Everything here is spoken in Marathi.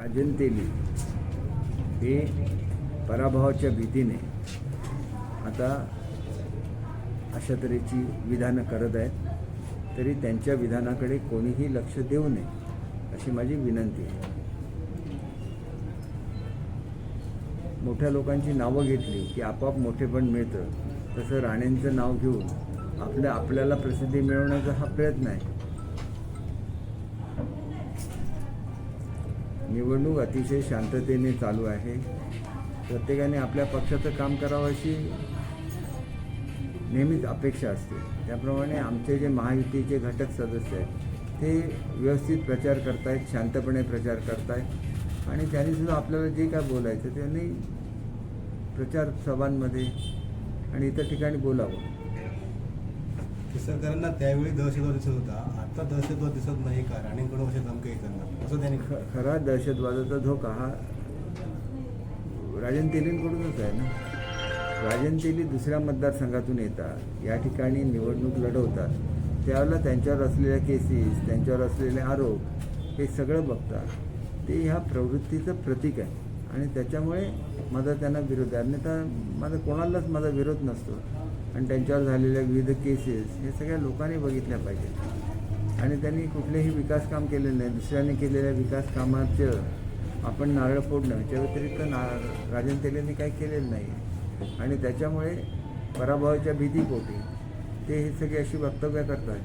राजन हे पराभवाच्या भीतीने आता अशा तऱ्हेची विधानं करत आहेत तरी त्यांच्या विधानाकडे कोणीही लक्ष देऊ नये अशी माझी विनंती आहे. मोठ्या लोकांची नावं घेतली की आपोआप मोठेपण मिळतं. तसं राणेंचं नाव घेऊन आपल्या आपल्याला प्रसिद्धी मिळवण्याचा हा प्रयत्न आहे. निवडणूक अतिशय शांततेने चालू आहे. प्रत्येकाने आपल्या पक्षाचं काम करावं अशी नेहमीच अपेक्षा असते. त्याप्रमाणे आमचे जे महायुतीचे घटक सदस्य आहेत ते व्यवस्थित प्रचार करतायत शांतपणे प्रचार करतायत. आणि त्यांनीसुद्धा आपल्याला जे काय बोलायचं त्यांनी प्रचार सभांमध्ये आणि इतर ठिकाणी बोलावं. केसरकरांना त्यावेळी दहशतवाद दिसत होता. आता दहशतवाद दिसत नाही का राणेंकडून असे धमके येतात असं त्यांनी ख खरा दहशतवादाचा धोका हा राजन तेलींकडूनच आहे ना. राजन तेली दुसऱ्या मतदारसंघातून येतात. या ठिकाणी निवडणूक लढवतात. त्यावेळेला त्यांच्यावर असलेल्या केसेस त्यांच्यावर असलेले आरोप हे सगळं बघतात. ते ह्या प्रवृत्तीचं प्रतीक आहे. आणि त्याच्यामुळे माझा त्यांना विरोध आहे. अन्यथा माझा कोणालाच माझा विरोध नसतो. आणि त्यांच्यावर झालेल्या विविध केसेस हे सगळ्या लोकांनी बघितल्या पाहिजेत. आणि त्यांनी कुठलेही विकास काम केलेलं नाही. दुसऱ्यांनी केलेल्या विकास कामाचं आपण नारळ फोडणं याच्या व्यतिरिक्त ना राजन तेलेंनी काही केलेलं नाही. आणि त्याच्यामुळे पराभवाच्या भीतीपोटी ते हे सगळे अशी वक्तव्य करतात.